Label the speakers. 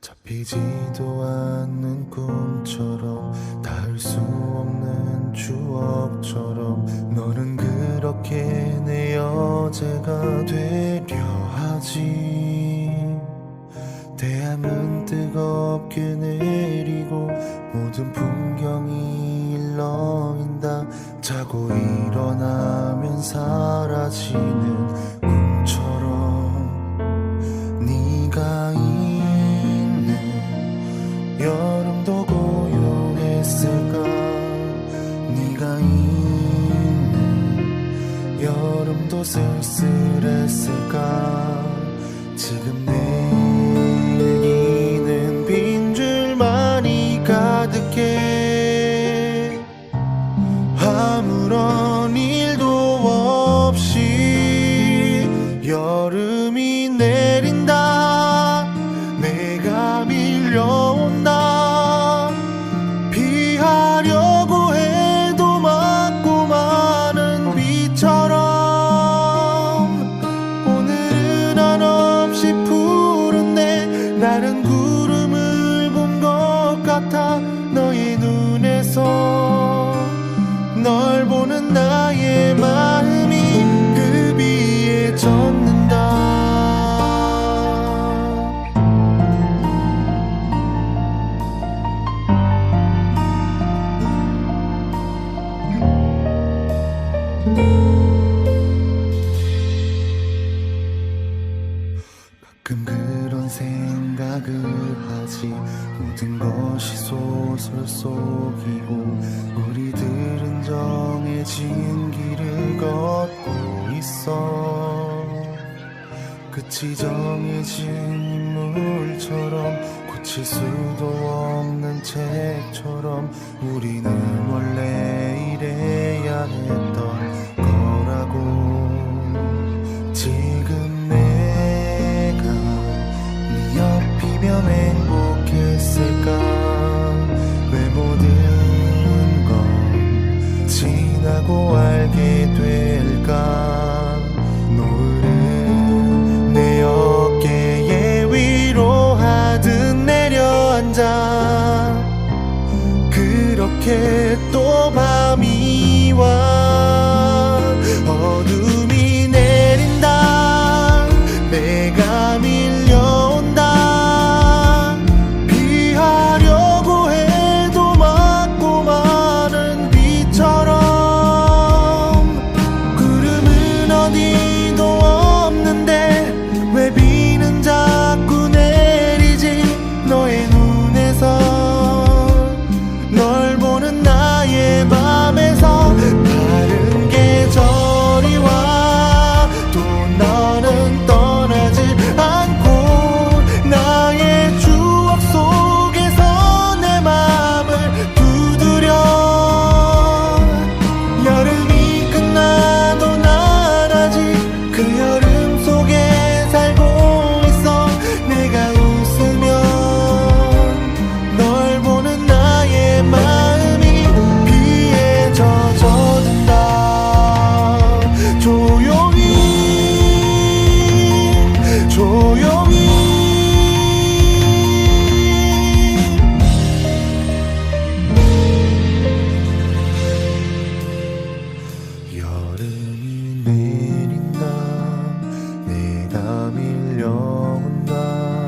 Speaker 1: 잡히지도 않는 꿈처럼 닿을 수 없는 추억처럼 너는 그렇게 내 여자가 되려 하지. 대함은 뜨겁게 내리고 모든 풍경이 일렁인다. 자고 일어나면 사라지는 쓸쓸했을까? 지금 내기는 빈 줄만이 가득해. 아무런 가끔 그런 생각을 하지. 모든 것이 소설 속이고 우리들은 정해진 길을 걷고 있어. 끝이 정해진 인물처럼 고칠 수도 없는 책처럼 우리는 원래 이래야 했던 이렇게 또 밤이 와. 어느 들려온다.